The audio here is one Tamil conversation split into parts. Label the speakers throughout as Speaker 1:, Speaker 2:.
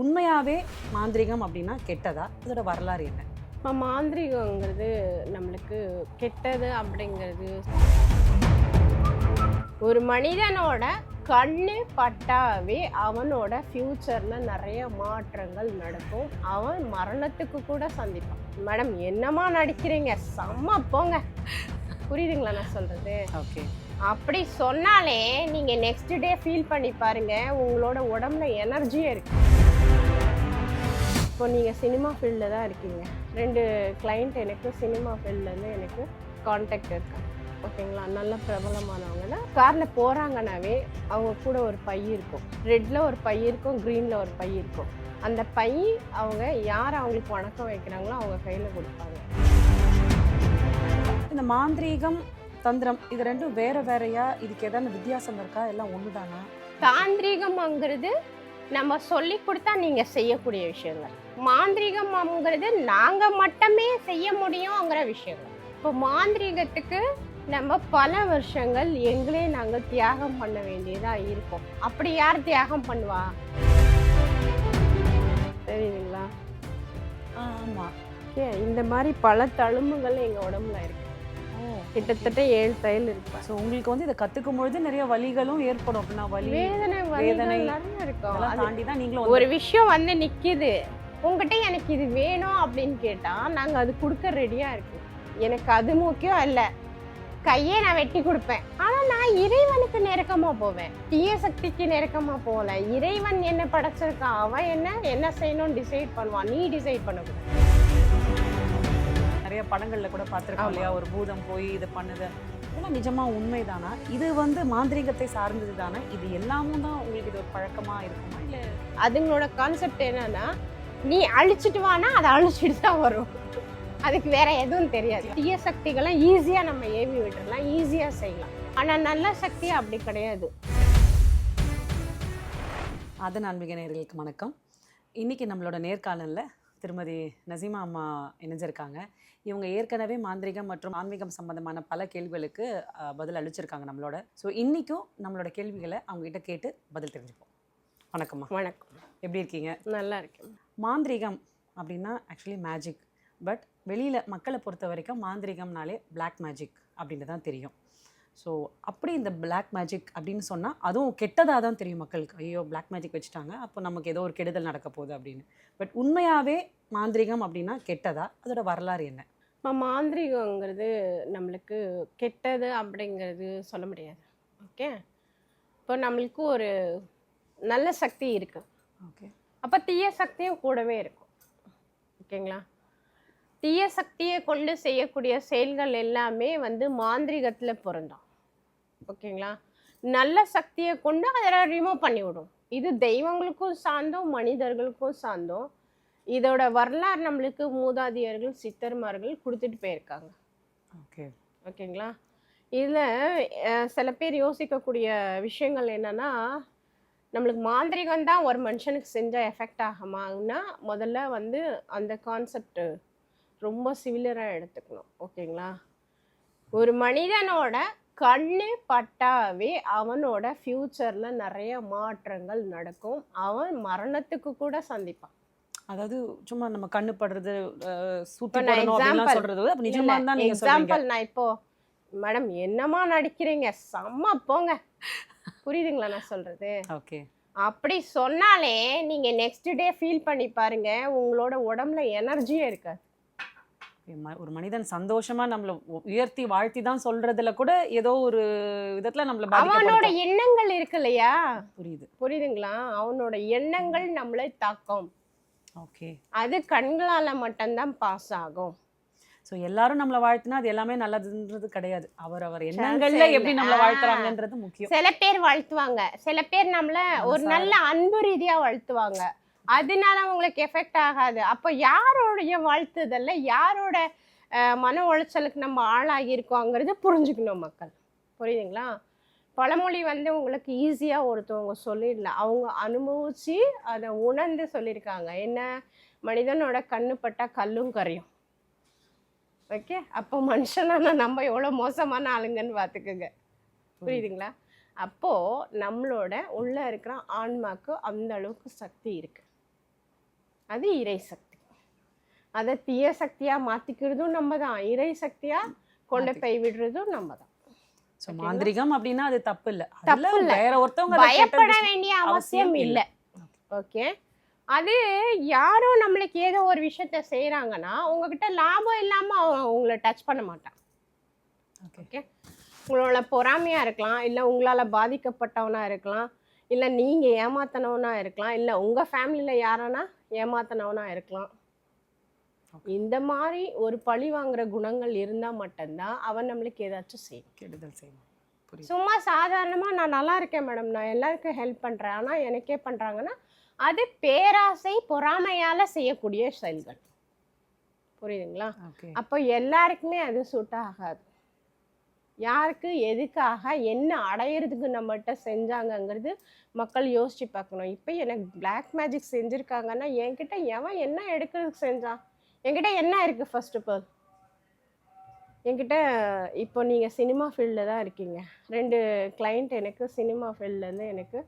Speaker 1: உண்மையாவே மாந்திரிகம் அப்படின்னா கெட்டதா? அதோட வரலாறு என்ன?
Speaker 2: இப்போ மாந்திரிகங்கிறது நம்மளுக்கு கெட்டது அப்படிங்கிறது. ஒரு மனிதனோட கண்ணு பட்டாவே அவனோட ஃப்யூச்சரில் நிறைய மாற்றங்கள் நடக்கும். அவன் மரணத்துக்கு கூட சந்திப்பான். மேடம் என்னமா நடிக்கிறீங்க? செம்ம போங்க. புரியுதுங்களா நான் சொல்கிறது
Speaker 1: ஓகே.
Speaker 2: அப்படி சொன்னாலே நீங்கள் நெக்ஸ்ட் டே ஃபீல் பண்ணி பாருங்க உங்களோட உடம்புல எனர்ஜியே இருக்கு. இப்போ நீங்கள் சினிமா ஃபீல்டில் தான் இருக்கீங்க. ரெண்டு கிளைண்ட் எனக்கு சினிமா ஃபீல்ட்லேருந்து எனக்கு காண்டாக்ட் இருக்காங்க ஓகேங்களா? நல்ல பிரபலமானவங்கன்னா காரில் போகிறாங்கனாவே அவங்க கூட ஒரு பை இருக்கும். ரெட்டில் ஒரு பை இருக்கும் க்ரீனில் ஒரு பை இருக்கும். அந்த பை அவங்க யார் அவங்களுக்கு வணக்கம் வைக்கிறாங்களோ அவங்க கையில் கொடுப்பாங்க.
Speaker 1: இந்த மாந்திரீகம் தந்திரம் இது ரெண்டும் வேற வேறயா? இதுக்கு ஏதாவது வித்தியாசம் இருக்கா? எல்லாம் ஒண்ணுதானா?
Speaker 2: தாந்திரீகம்ங்கிறது நம்ம சொல்லி கொடுத்தா நீங்க செய்யக்கூடிய விஷயங்கள். மாந்திரீகம்ங்கிறது நாங்க மட்டுமே செய்ய முடியுங்கிற விஷயங்கள். இப்போ மாந்திரீகத்துக்கு நம்ம பல வருஷங்கள் எங்களே நாங்க தியாகம் பண்ண வேண்டியதா இருக்கும். அப்படி யார் தியாகம் பண்ணுவா? தெரியுதுங்களா?
Speaker 1: ஆமா.
Speaker 2: ஓகே இந்த மாதிரி பல தழும்புகள் எங்க உடம்புல இருக்கு. கிட்டத்தட்ட ஏழு தையல் இருப்பேன்
Speaker 1: ஸோ உங்களுக்கு வந்து இதை கத்துக்கும் பொழுது நிறைய வலிகளும் ஏற்படும். அப்படின்னா வலி
Speaker 2: வேதனை
Speaker 1: வேதனை
Speaker 2: இருக்கும்.
Speaker 1: தாண்டி தான் நீங்களும்
Speaker 2: ஒரு விஷயம் வந்து நிக்குது. உங்ககிட்ட எனக்கு இது வேணும் அப்படின்னு கேட்டா நாங்க அது கொடுக்க ரெடியா இருக்கோம். எனக்கு அது முக்கியம் இல்ல கையே நான் வெட்டி கொடுப்பேன். ஆனா நான் இறைவனுக்கு நெருக்கமா போவேன். தீய சக்திக்கு நெருக்கமா போகல. இறைவன் என்ன படைச்சிருக்கான் அவன் என்ன? என்ன செய்யணும்னு டிசைட் பண்ணுவான். நீ டிசைட் பண்ணக்கூடாது.
Speaker 1: நிறைய படங்கள்ல கூட பார்த்திருக்கோம். இல்லையா? ஒரு பூதம் போய் இது பண்ணுது. இதெல்லாம் நிஜமா உண்மைதானா? இது வந்து மாந்திரீகத்தை சார்ந்தது தானே இது எல்லாமும் தான் உங்களுக்கு இது ஒரு பழக்கமா இருக்குமா? இல்ல
Speaker 2: அதுங்களோட கான்செப்ட் என்னன்னா நீ அழிச்சிட்டு வானா அதை அழிச்சிட்டு தான் வரும். அதுக்கு வேற எதுவும் தெரியாது. தீய சக்திகளை ஈஸியா நம்ம ஏவி விட்டுறலாம் ஈஸியா செய்யலாம். ஆனா நல்ல சக்தி அப்படி கிடையாது.
Speaker 1: அது ஆன்மீக நேயர்களுக்கு வணக்கம். இன்னைக்கு நம்மளோட நேர்காணல்ல திருமதி நசீமா அம்மா இணைஞ்சிருக்காங்க. இவங்க ஏற்கனவே மாந்திரிகம் மற்றும் ஆன்மீகம் சம்பந்தமான பல கேள்விகளுக்கு பதில் அளிச்சிருக்காங்க நம்மளோட. ஸோ இன்னைக்கும் நம்மளோட கேள்விகளை அவங்க கிட்ட கேட்டு பதில் தெரிஞ்சுப்போம். வணக்கம்மா.
Speaker 2: வணக்கம்.
Speaker 1: எப்படி இருக்கீங்க?
Speaker 2: நல்லா இருக்கேன்.
Speaker 1: மாந்திரிகம் அப்படின்னா ஆக்சுவலி மேஜிக் பட் வெளியில் மக்களை பொறுத்த வரைக்கும் மாந்திரிகம்னாலே பிளாக் மேஜிக் அப்படின்னு தான் தெரியும். ஸோ அப்படி இந்த பிளாக் மேஜிக் அப்படின்னு சொன்னால் அதுவும் கெட்டதாக தான் தெரியும் மக்களுக்கு. ஐயோ பிளாக் மேஜிக் வச்சுட்டாங்க அப்போ நமக்கு ஏதோ ஒரு கெடுதல் நடக்க போகுது அப்படின்னு. பட் உண்மையாகவே மாந்திரிகம் அப்படின்னா கெட்டதா? அதோட வரலாறு என்ன?
Speaker 2: இப்போ மாந்திரிகங்கிறது நம்மளுக்கு கெட்டது அப்படிங்கிறது சொல்ல முடியாது. ஓகே இப்போ நம்மளுக்கு ஒரு நல்ல சக்தி இருக்கு.
Speaker 1: ஓகே
Speaker 2: அப்போ தீய சக்தியும் கூடவே இருக்கும். ஓகேங்களா? தீய சக்தியை கொண்டு செய்யக்கூடிய செயல்கள் எல்லாமே வந்து மாந்திரிகத்தில் பொருந்தும். ஓகேங்களா? நல்ல சக்தியை கொண்டு அதை ரிமூவ் பண்ணி விடும் இது தெய்வங்களுக்கும் சார்ந்தோம் மனிதர்களுக்கும் சார்ந்தோம். இதோட வரலாறு நம்மளுக்கு மூதாதையர்கள் சித்தர்மார்கள் கொடுத்துட்டு போயிருக்காங்க.
Speaker 1: ஓகே.
Speaker 2: ஓகேங்களா? இதில் சில பேர் யோசிக்கக்கூடிய விஷயங்கள் என்னன்னா நம்மளுக்கு மாந்திரிகம் தான் ஒரு மனுஷனுக்கு செஞ்சால் எஃபெக்ட் ஆகுமான்னா முதல்ல வந்து அந்த கான்செப்ட் ரொம்ப சிவிலராக எடுத்துக்கணும். ஓகேங்களா? ஒரு மனிதனோட கண்ணு பட்டாவே அவனோட ஃப்யூச்சரில் நிறைய மாற்றங்கள் நடக்கும். அவன் மரணத்துக்கு கூட சந்திப்பான்.
Speaker 1: அதாவது சும்மா நம்ம கண்ணு படுறது
Speaker 2: எக்ஸாம்பிள் நான் இப்போ மேடம் என்னமா நடிக்கிறீங்க? செம்ம போங்க. புரியுதுங்களா நான் சொல்றது?
Speaker 1: ஓகே.
Speaker 2: அப்படி சொன்னாலே நீங்க நெக்ஸ்ட் டே ஃபீல் பண்ணி பாருங்க உங்களோட உடம்புல எனர்ஜியே இருக்காது.
Speaker 1: ஒரு மனிதன் சந்தோஷமா நம்மள உயர்த்தி வாழ்த்தி தான் சொல்றதுல கூட ஏதோ ஒரு விதத்துல நம்மள
Speaker 2: அவனோட எண்ணங்கள் இருக்கு இல்லையா?
Speaker 1: புரியுது.
Speaker 2: புரியுதுங்களா? அவனோட எண்ணங்கள் நம்மளை தாக்கும்.
Speaker 1: ஓகே.
Speaker 2: அது கண்களால மட்டும்தான் பாஸ் ஆகும்.
Speaker 1: சோ எல்லாரும் நம்மள வாழ்த்தினா அது எல்லாமே நல்லதுன்றது கிடையாது. அவர் அவர் எண்ணங்கள்ல. எப்படி நம்மள. வாழ்த்துறாங்கன்றது முக்கியம்.
Speaker 2: சில பேர் வாழ்த்துவாங்க. சில பேர் நம்மள ஒரு. நல்ல அன்பு ரீதியா வாழ்த்துவாங்க. அதனால உங்களுக்கு எஃபெக்ட் ஆகாது. அப்போ யாரோடைய வாழ்த்துதல்ல யாரோட மன உளைச்சலுக்கு நம்ம ஆளாகியிருக்கோங்கிறது புரிஞ்சுக்கணும் மக்கள். புரியுதுங்களா? பழமொழி வந்து உங்களுக்கு ஈஸியாக ஒருத்தவங்க சொல்லிடல அவங்க அனுபவிச்சு அதை உணர்ந்து சொல்லியிருக்காங்க. என்ன? மனிதனோட கண்ணு பட்டா கல்லும் கரையும். ஓகே? அப்போ மனுஷனான நம்ம எவ்வளோ மோசமான ஆளுங்கன்னு பார்த்துக்குங்க. புரியுதுங்களா? அப்போ நம்மளோட உள்ள இருக்கிற ஆன்மாக்கு அந்த அளவுக்கு சக்தி இருக்கு. அது இறை சக்தி. அதை தீய சக்தியா மாத்திக்கிறதும் நம்ம தான் இறை சக்தியா கொண்டு போய் விடுறதும் நம்ம தான்
Speaker 1: ஸோ மாந்திரிகம் அப்படின்னா அது தப்பு இல்ல.
Speaker 2: தப்பு இல்ல.
Speaker 1: வேற ஒருத்தவங்க
Speaker 2: பயப்பட வேண்டிய
Speaker 1: அவசியம்
Speaker 2: இல்லை. ஓகே? அது யாரோ நம்மளுக்கு ஏதோ ஒரு விஷயத்த செய்றாங்கன்னா உங்ககிட்ட லாபம் இல்லாம அவன் உங்களை டச் பண்ண மாட்டான். ஓகே உங்களோட பொறாமையா இருக்கலாம் இல்லை உங்களால பாதிக்கப்பட்டவனா இருக்கலாம் இல்லை நீங்க ஏமாத்தனவனா இருக்கலாம் இல்லை உங்க ஃபேமிலியில யாரானா ஏமாத்தனவனா இருக்கலாம். இந்த மாதிரி ஒரு பழி வாங்குற குணங்கள் இருந்தா மட்டும்தான் அவன் நம்மளுக்கு ஏதாச்சும் செய்யும்
Speaker 1: கெடுதல் புரியுது.
Speaker 2: சும்மா சாதாரணமாக நான் நல்லா இருக்கேன் மேடம் நான் எல்லாருக்கும் ஹெல்ப் பண்ணுறேன் ஆனால் எனக்கே பண்ணுறாங்கன்னா அது பேராசை பொறாமையால் செய்யக்கூடிய செயல்கள். புரியுதுங்களா? அப்போ எல்லாருக்குமே அது சூட் ஆகாது. யாருக்கு எதுக்காக என்ன அடையிறதுக்கு நம்மகிட்ட செஞ்சாங்கங்கிறது மக்கள் யோசிச்சு பார்க்கணும். இப்போ எனக்கு பிளாக் மேஜிக் செஞ்சுருக்காங்கன்னா என்கிட்ட எவன் என்ன எடுக்கிறதுக்கு செஞ்சான் என்கிட்ட என்ன இருக்குது ஃபர்ஸ்ட் ஆஃப் ஆல் என்கிட்ட இப்போ நீங்கள் சினிமா ஃபீல்டில் தான் இருக்கீங்க. ரெண்டு கிளைண்ட் எனக்கு சினிமா ஃபீல்ட்லேருந்து எனக்கு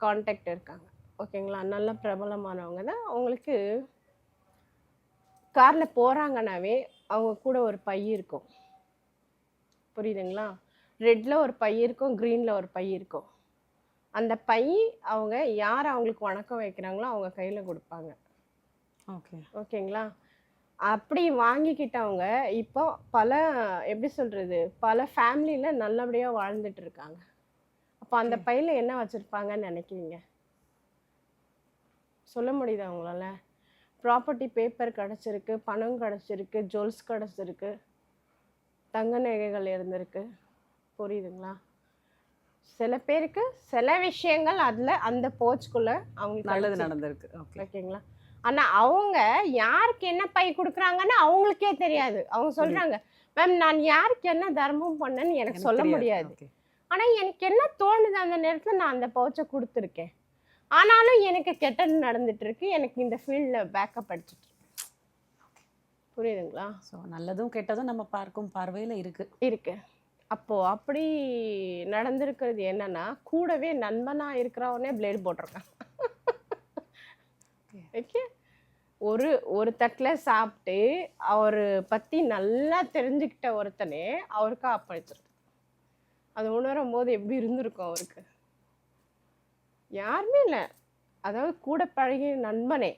Speaker 2: காண்டாக்ட் இருக்காங்க. ஓகேங்களா? நல்ல பிரபலமானவங்க தான் அவங்களுக்கு காரில் போகிறாங்கனாவே அவங்க கூட ஒரு பை இருக்கும். புரியுதுங்களா? ரெட்டில் ஒரு பை இருக்கும் க்ரீனில் ஒரு பை இருக்கும். அந்த பை அவங்க யார் அவங்களுக்கு வணக்கம் வைக்கிறாங்களோ அவங்க கையில் கொடுப்பாங்க.
Speaker 1: ஓகே.
Speaker 2: ஓகேங்களா? அப்படி வாங்கிக்கிட்டவங்க இப்போ பல எப்படி சொல்கிறது பல ஃபேமிலியில் நல்லபடியாக வாழ்ந்துட்டு இருக்காங்க. அப்போ அந்த. பையில் என்ன வச்சுருப்பாங்கன்னு நினைக்கிறீங்க? சொல்ல முடியுதா அவங்களால ப்ராப்பர்ட்டி பேப்பர் கிடச்சிருக்கு பணம் கிடச்சிருக்கு ஜுவல்ஸ் கிடச்சிருக்கு தங்க நகைகள் இருந்திருக்கு. புரியுதுங்களா? சில பேருக்கு சில விஷயங்கள் அதில் அந்த போச்சுக்குள்ளே அவங்களுக்கு
Speaker 1: நல்லது. நடந்திருக்கு. ஓகே
Speaker 2: ஓகேங்களா? ஆனா அவங்க யாருக்கு என்ன பை கொடுக்குறாங்கன்னு அவங்களுக்கே தெரியாது. அவங்க சொல்றாங்க மேம் நான் யாருக்கு என்ன தர்மம் பண்ணேன்னு எனக்கு சொல்ல முடியாது.
Speaker 1: ஓகே
Speaker 2: ஆனா எனக்கு என்ன தோணுது அந்த நேரத்துல நான் அந்த பவுச்சை கொடுத்துருக்கேன். ஆனாலும் எனக்கு கெட்டது நடந்துட்டு இருக்கு எனக்கு இந்த ஃபீல்டில் பேக்கப் அடிச்சிட்டு. புரியுதுங்களா?
Speaker 1: ஸோ நல்லதும் கெட்டதும் நம்ம பார்க்கும் பார்வையில இருக்கு.
Speaker 2: இருக்கு. அப்போ அப்படி நடந்திருக்கிறது என்னன்னா கூடவே நண்பனா இருக்கிறவனே பிளேட் போட்டிருக்கான். ஓகே ஒரு ஒரு தட்டில் சாப்பிட்டு அவர் பற்றி நல்லா தெரிஞ்சுக்கிட்ட ஒருத்தனே அவருக்கு அப்பழிச்சிருக்கு அது உணரும் போது எப்படி இருந்திருக்கும் அவருக்கு? யாருமே இல்லை. அதாவது கூட பழகிய நண்பனே.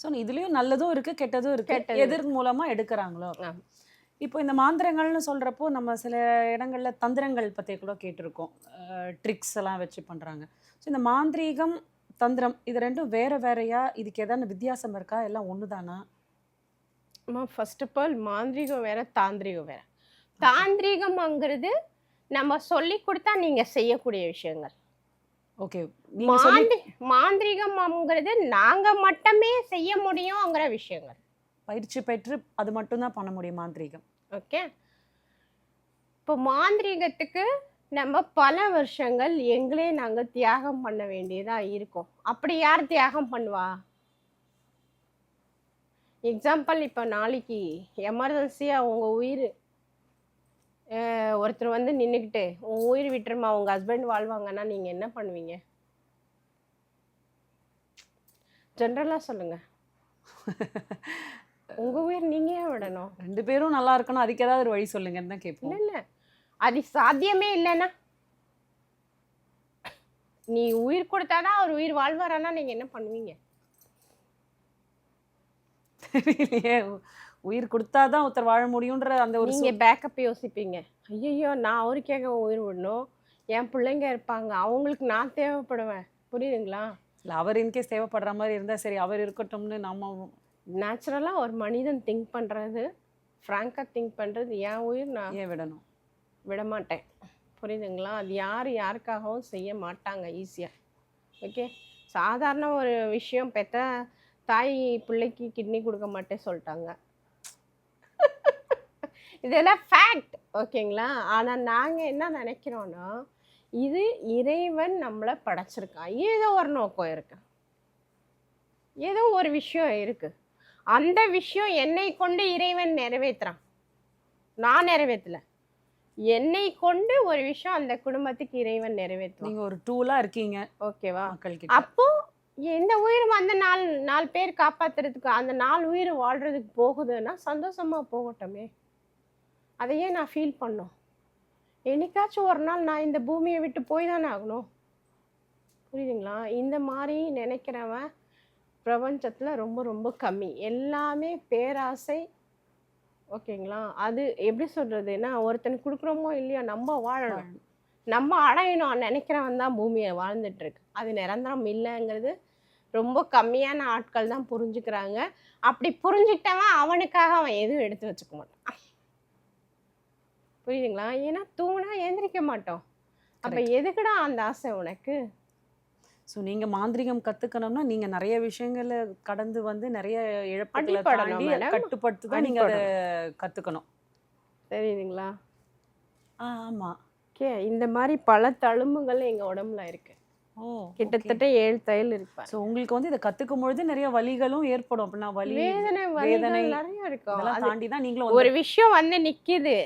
Speaker 1: ஸோ இதுலயும் நல்லதும் இருக்கு கெட்டதும் இருக்கு.
Speaker 2: கெட்டது.
Speaker 1: எதிர் மூலமா எடுக்கிறாங்களோ. இப்போ இந்த மாந்திரங்கள்னு சொல்றப்போ நம்ம சில இடங்கள்ல தந்திரங்கள் பத்தி கூட கேட்டிருக்கோம். ட்ரிக்ஸ் எல்லாம் வச்சு பண்றாங்க. ஸோ இந்த மாந்திரீகம் தந்திரம் இது ரெண்டும் வேற வேறயா? இதுக்கு ஏதாவது வித்தியாசம் இருக்கா? எல்லாம் ஒண்ணுதானா?
Speaker 2: அம்மா ஃபர்ஸ்ட் ஆஃப் ஆல் மாந்திரீகம் வேற தாந்திரீகம் வேற. தாந்திரீகம்ங்கிறது நம்ம சொல்லி கொடுத்தா நீங்க செய்யக்கூடிய விஷயங்கள்.
Speaker 1: ஓகே
Speaker 2: மாந்திரிகம்ங்கிறது நாங்க மட்டுமே செய்ய முடியுங்கிற விஷயங்கள்.
Speaker 1: பயிற்சி பெற்று அது மட்டும்தான் பண்ண முடியும் மாந்திரீகம்.
Speaker 2: ஓகே. இப்போ மாந்திரீகத்துக்கு நம்ம பல வருஷங்கள் எங்களே நாங்க தியாகம் பண்ண வேண்டியதா இருக்கும். அப்படி யார் தியாகம் பண்ணுவா? எக்ஸாம்பிள் இப்போ நாளைக்கு எமர்ஜென்சியாக உங்கள் உயிர். ஒருத்தர் வந்து நின்றுக்கிட்டு உன் உயிர் விட்டுருமா உங்கள் ஹஸ்பண்ட் வாழ்வாங்கன்னா நீங்கள் என்ன பண்ணுவீங்க? ஜென்ரலாக சொல்லுங்க. உங்கள் உயிர் நீங்கள் ஏன் விடணும்?
Speaker 1: ரெண்டு பேரும் நல்லா இருக்கணும் அதுக்கு ஏதாவது ஒரு வழி சொல்லுங்கன்னு தான் கேட்போம்.
Speaker 2: இல்லை இல்லை. அது சாத்தியமே இல்லைன்னா. நீ உயிர் கொடுத்தாதான் அவர் உயிர் வாழ்வாரானா நீங்கள் என்ன பண்ணுவீங்க?
Speaker 1: தெரியலையே. உயிர் கொடுத்தாதான் ஒருத்தர் வாழ முடியுன்ற அந்த ஒரு
Speaker 2: நீங்க பேக்கப் யோசிப்பீங்க. ஐயோ நான் அவருக்கேக உயிர் விடணும். என் பிள்ளைங்க இருப்பாங்க. அவங்களுக்கு நான் தேவைப்படுவேன். புரியுதுங்களா?
Speaker 1: இல்ல அவர் இன்கேஸ் தேவைப்படுற மாதிரி இருந்தா சரி அவர் இருக்கட்டும்னு நாம
Speaker 2: நேச்சுரலாக ஒரு மனிதன் திங்க் பண்ணுறது ஃப்ராங்காக திங்க் பண்ணுறது என் உயிர் நான்
Speaker 1: ஏன் விடணும்?
Speaker 2: விட மாட்டேன் புரியுதுங்களா? அது யார் யாருக்காகவும் செய்ய மாட்டாங்க ஈஸியாக ஓகே சாதாரண ஒரு விஷயம் பெற்ற தாய் பிள்ளைக்கு கிட்னி கொடுக்க மாட்டேன் சொல்லிட்டாங்க. இதெல்லாம் ஃபேக்ட் ஓகேங்களா ஆனால் நாங்கள் என்ன நினைக்கிறோன்னா இது இறைவன் நம்மளை படைச்சிருக்கான். ஏதோ ஒரு நோக்கம் இருக்கு. ஏதோ ஒரு விஷயம் இருக்கு. அந்த விஷயம் என்னை கொண்டு இறைவன் நிறைவேற்றுறான் நான் நிறைவேற்றல என்னை கொண்டு ஒரு விஷயம் அந்த குடும்பத்துக்கு இறைவன் நிறைவேற்றுவான்
Speaker 1: நீங்க ஒரு டூலா இருக்கீங்க.
Speaker 2: ஓகேவா
Speaker 1: மக்கள் கிட்ட
Speaker 2: அப்போ எந்த உயிரும் அந்த நாலு நாலு பேர் காப்பாத்துறதுக்கு அந்த நாலு உயிர் வாழ்றதுக்கு போகுதுன்னா சந்தோஷமா போகட்டுமே. அதையே நான் ஃபீல் பண்ணோம். என்னைக்காச்சும் ஒரு நாள் நான் இந்த பூமியை விட்டு போய் தானே ஆகணும்? புரியுதுங்களா? இந்த மாதிரி நினைக்கிறவன் பிரபஞ்சத்தில் ரொம்ப ரொம்ப கம்மி. எல்லாமே பேராசை. ஓகேங்களா? அது எப்படி சொல்றதுன்னா ஒருத்தனுக்கு கொடுக்குறோமோ இல்லையா நம்ம வாழணும். நம்ம அடையணும். நினைக்கிறவன் தான் பூமியை வாழ்ந்துட்டு இருக்கு அது நிரந்தரம் இல்லைங்கிறது ரொம்ப கம்மியான ஆட்கள் தான் புரிஞ்சுக்கிறாங்க. அப்படி புரிஞ்சுக்கிட்டவன் அவனுக்காக அவன் எதுவும் எடுத்து வச்சுக்க மாட்டான். புரியுதுங்களா? ஏன்னா தூங்கினா எந்திரிக்க மாட்டோம். அப்ப எதுக்குடா அந்த ஆசை உனக்கு?
Speaker 1: ஸோ நீங்க மாந்திரிகம் கத்துக்கணும்னா நீங்க நிறைய விஷயங்களை கடந்து வந்து நிறைய இழப்புகளை தாண்டி. கட்டுப்படுத்தி தான் நீங்க அதை கத்துக்கணும்.
Speaker 2: தெரியுதுங்களா?
Speaker 1: ஆ, ஆமா.
Speaker 2: ஓகே. இந்த மாதிரி பல தழும்புகள் எங்க உடம்புல இருக்கு.
Speaker 1: ஓ
Speaker 2: கிட்டத்தட்ட ஏழு தையல் இருப்பார்
Speaker 1: ஸோ உங்களுக்கு வந்து இதை கத்துக்கும் பொழுது நிறைய வலிகளும் ஏற்படும். அப்படின்னா வலி
Speaker 2: வேதனை
Speaker 1: வேதனை
Speaker 2: நிறைய இருக்கும்.
Speaker 1: இதெல்லாம்
Speaker 2: அது
Speaker 1: தாண்டி தான் நீங்களும்
Speaker 2: ஒரு விஷயம் வந்து நிக்குது.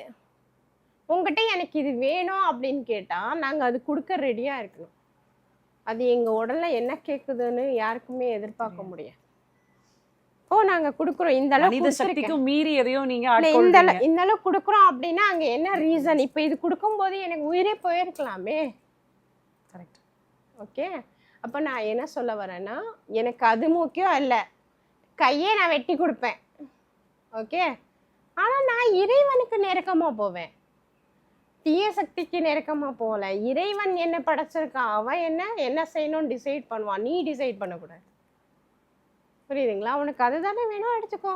Speaker 2: உங்ககிட்ட எனக்கு இது வேணும் அப்படின்னு கேட்டா நாங்க அது கொடுக்க ரெடியா இருக்கணும். அது எங்க உடல்ல என்ன கேக்குதுன்னு யாருக்குமே எதிர்பார்க்க முடியாது. ஓ நாங்க கொடுக்குறோம். இந்த அளவு
Speaker 1: மனித
Speaker 2: கொடுத்திருக்கேன்.
Speaker 1: சக்திக்கும் மீறி எதையும் நீங்க
Speaker 2: இந்த இந்த அளவு கொடுக்குறோம் அப்படின்னா அங்க என்ன ரீசன் இப்ப இது கொடுக்கும்போது எனக்கு உயிரே போயிருக்கலாமே.
Speaker 1: Correct
Speaker 2: okay? அப்போ நான் என்ன சொல்ல வரேன்னா எனக்கு அது முக்கியம் இல்லை கையே நான் வெட்டி கொடுப்பேன். ஓகே? ஆனால் நான் இறைவனுக்கு நெருக்கமாக போவேன். தீய சக்திக்கு நெருக்கமாக போகல. இறைவன் என்ன படைச்சிருக்கான் அவன் என்ன என்ன செய்யணும்னு டிசைட் பண்ணுவான். நீ டிசைட் பண்ணக்கூடாது. புரியுதுங்களா? உனக்கு அதுதானே வேணும்? எடுத்துக்கோ.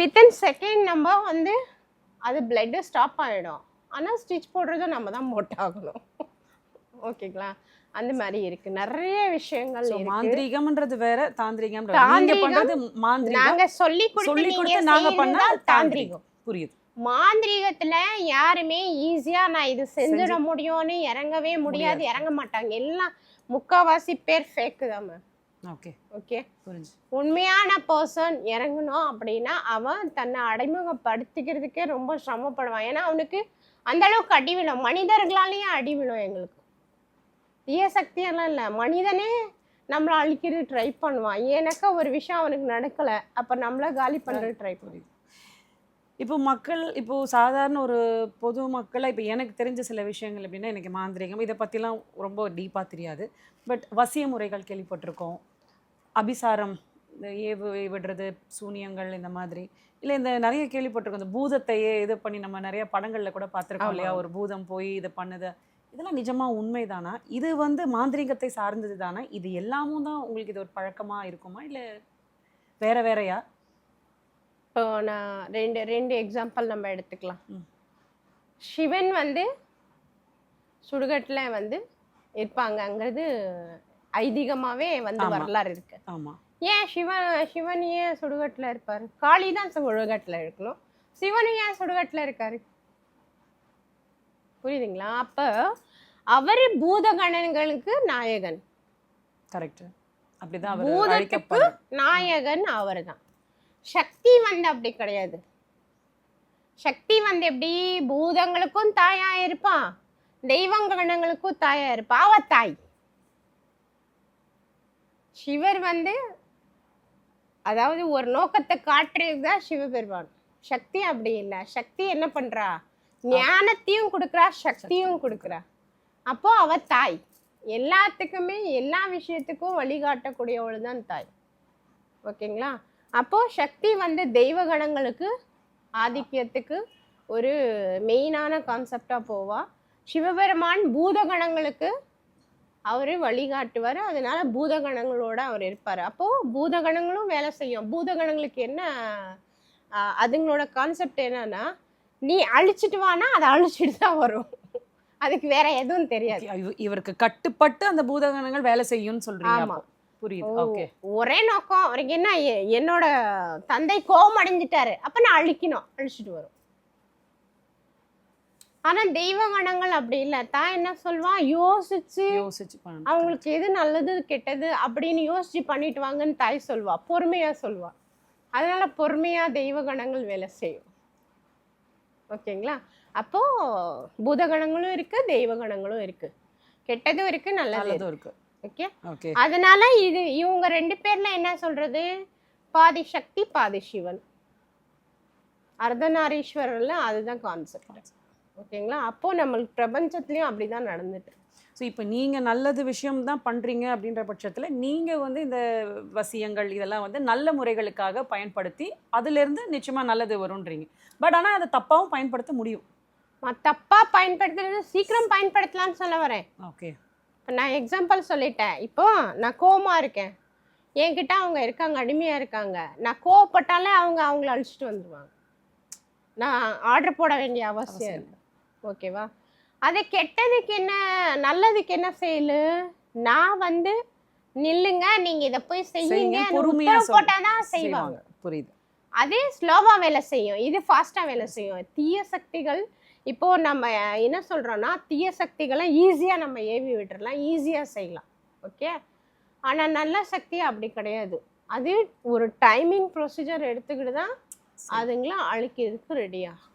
Speaker 2: வித்தின் செகண்ட் நம்ம வந்து அது பிளட்டு ஸ்டாப் ஆகிடும் ஆனால் ஸ்டிச் போடுறதும் நம்ம தான் போட்டாகணும். ஓகேங்களா? அந்த மாதிரி இருக்கு. நிறைய விஷயங்கள்
Speaker 1: மாந்திரீகம்ன்றது வேற
Speaker 2: தாந்திரீகம், நாங்க சொல்லி கொடுத்து நீங்க
Speaker 1: பண்ணா தாந்திரிகம். புரியுது.
Speaker 2: மாந்திரீகத்துல யாருமே ஈஸியா நான் இது செஞ்சிட
Speaker 1: செஞ்சு-
Speaker 2: முடியும்னு இறங்கவே முடியாது. இறங்க மாட்டாங்க. எல்லாம் முக்காவாசி பேர் ஃபேக்கு தான் மேம்
Speaker 1: ஓகே.
Speaker 2: ஓகே?
Speaker 1: புரிஞ்சு.
Speaker 2: உண்மையான பர்சன் இறங்கணும் அப்படின்னா அவன் தன்னை அடைமுகப்படுத்திக்கிறதுக்கே ரொம்ப சிரமப்படுவான். ஏன்னா அவனுக்கு அந்த அளவுக்கு அடி விழும். மனிதர்களாலேயும் அடி விழும் எங்களுக்கு. தீய சக்தியெல்லாம் இல்லை. மனிதனே நம்மளை அழிக்கிறது ட்ரை பண்ணுவான். ஏன்னாக்கா ஒரு விஷயம் அவனுக்கு நடக்கல. அப்ப நம்மள காலி பண்றது ட்ரை பண்ணுவான்.
Speaker 1: இப்போ மக்கள் இப்போ சாதாரண ஒரு பொது மக்களை இப்போ எனக்கு தெரிஞ்ச சில விஷயங்கள் எப்படின்னா எனக்கு மாந்திரிகம் இதை பற்றிலாம் ரொம்ப டீப்பாக தெரியாது. பட் வசிய முறைகள் கேள்விப்பட்டிருக்கோம். அபிசாரம் இந்த ஏவு விடுறது சூனியங்கள் இந்த மாதிரி. இல்லை இந்த நிறைய கேள்விப்பட்டிருக்கோம். இந்த பூதத்தையே இது பண்ணி நம்ம நிறைய படங்களில் கூட பார்த்துருக்கோம். இல்லையா? ஒரு பூதம் போய் இதை பண்ணுது. இதெல்லாம் நிஜமா உண்மைதானா? இது வந்து மாந்திரிகத்தை சார்ந்தது தானா இது எல்லாமும் தான் உங்களுக்கு இது ஒரு பழக்கமாக இருக்குமா? இல்லை வேற வேறயா?
Speaker 2: இப்போ நான் ரெண்டு ரெண்டு எக்ஸாம்பிள் நம்ம எடுத்துக்கலாம். சிவன் வந்து சுடுகாட்டில் வந்து இருப்பாங்கங்கிறது ஐதீகமாவே வந்து. வரலாறு இருக்கு.
Speaker 1: ஆமாம்
Speaker 2: ஏன் சிவன் சிவன் ஏன் சுடுகாட்டில் இருப்பாரு? காளி தான் சுடுகாட்டில் இருக்கணும். சிவன் ஏன் சுடுகாட்டில் இருக்காரு? புரியுதுங்களா? அப்போ அவர் பூதகணங்களுக்கு நாயகன்.
Speaker 1: கரெக்ட் அப்படிதான்
Speaker 2: பூதத்துக்கு நாயகன் அவர் தான் சக்தி வந்து அப்படி கிடையாது. சக்தி வந்து எப்படி? பூதங்களுக்கும் தாயா இருப்பான் தெய்வங்கணங்களுக்கும் தாயா இருப்பா. அவ தாய் சிவர் வந்து அதாவது ஒரு நோக்கத்தை காட்டுறது தான் சிவபெருமான். சக்தி அப்படி இல்லை. சக்தி என்ன பண்றா? ஞானத்தையும் கொடுக்குறா சக்தியும் கொடுக்குறா. அப்போ அவ தாய். எல்லாத்துக்குமே எல்லா விஷயத்துக்கும் வழிகாட்டக்கூடியவள் தான் தாய். ஓகேங்களா? அப்போ சக்தி வந்து தெய்வ கணங்களுக்கு ஆதிக்கியத்துக்கு ஒரு மெயினான கான்செப்டா போவா. சிவபெருமான் பூதகணங்களுக்கு அவர் வழிகாட்டுவார். அதனால பூதகணங்களோட அவர் இருப்பார். அப்போ பூதகணங்களும் வேலை செய்யும். பூதகணங்களுக்கு என்ன அதுங்களோட கான்செப்ட் என்னன்னா நீ அழிச்சிட்டு வானா அதை அழிச்சிட்டு தான் வரும். அதுக்கு வேற எதுவும் தெரியாது.
Speaker 1: இவருக்கு கட்டுப்பட்டு அந்த பூதகணங்கள் வேலை செய்யும்னு சொல்றீங்க
Speaker 2: ஆமா.
Speaker 1: புரியுது. ஓகே.
Speaker 2: ஒரே நோக்கம். அவருக்கு என்ன என்னோட தந்தை கோபம் அடைஞ்சிட்டாரு. அப்ப நான் அழிக்கணும். அழிச்சிட்டு வரும். ஆனா தெய்வ கணங்கள் அப்படி இல்ல. தான் என்ன சொல்வான் யோசிச்சு
Speaker 1: யோசிச்சு.
Speaker 2: அவங்களுக்கு எது நல்லது கெட்டது அப்படின்னு யோசிச்சு பண்ணிட்டு வாங்கன்னு தாய் சொல்வா. பொறுமையா சொல்வா. அதனால பொறுமையா தெய்வ கணங்கள் வேலை செய்யும். ஓகேங்களா? அப்போ பூதகணங்களும் இருக்கு தெய்வ கணங்களும் இருக்கு. கெட்டதும் இருக்கு நல்லதும்
Speaker 1: இருக்கு.
Speaker 2: ஓகே அதனால இது இவங்க ரெண்டு பேர்ல என்ன சொல்றது? பாதி சக்தி பாதி சிவன். அர்த்தநாரீஸ்வரர்ல அதுதான் கான்செப்ட் ஓகேங்களா அப்போ நம்மளுக்கு பிரபஞ்சத்துலயும் அப்படிதான் நடந்துட்டு.
Speaker 1: ஸோ இப்போ நீங்கள் நல்லது விஷயம் தான் பண்ணுறீங்க அப்படின்ற பட்சத்தில் நீங்கள் வந்து இந்த வசியங்கள் இதெல்லாம் வந்து நல்ல முறைகளுக்காக பயன்படுத்தி அதுலேருந்து நிச்சயமாக நல்லது வரும்ன்றீங்க பட் ஆனால் அதை தப்பாகவும் பயன்படுத்த முடியும்.
Speaker 2: ம- தப்பா பயன்படுத்துறது சீக்கிரம் பயன்படுத்தலாம்னு சொல்ல வரேன்.
Speaker 1: ஓகே
Speaker 2: இப்ப நான் எக்ஸாம்பிள் சொல்லிட்டேன். இப்போ நான் கோவமா இருக்கேன். என்கிட்ட அவங்க இருக்காங்க அடிமையா இருக்காங்க. நான் கோவப்பட்டாலே அவங்க அவங்கள அழிச்சிட்டு வந்துருவாங்க. நான் ஆர்டர் போட வேண்டிய அவசியம் இல்லை. ஓகேவா அது கெட்டதுக்கு என்ன நல்லதுக்கு என்ன செயலு நான் வந்து நில்லுங்க நீங்க இதை போய் செய்யுங்க. போட்டாதான் செய்வாங்க.
Speaker 1: புரியுது.
Speaker 2: அதே ஸ்லோவா வேலை செய்யும். இது ஃபாஸ்டா வேலை செய்யும். தீய சக்திகள் இப்போ நம்ம என்ன சொல்றோம்னா தீய சக்திகளை ஈஸியா நம்ம ஏவி விட்டுறலாம் ஈஸியா செய்யலாம். ஓகே ஆனா நல்ல சக்தி அப்படி கிடையாது. அது ஒரு டைமிங் ப்ரொசீஜர் எடுத்துக்கிட்டு தான் அதுங்கள அழிக்கிறதுக்கு ரெடி ஆகும்.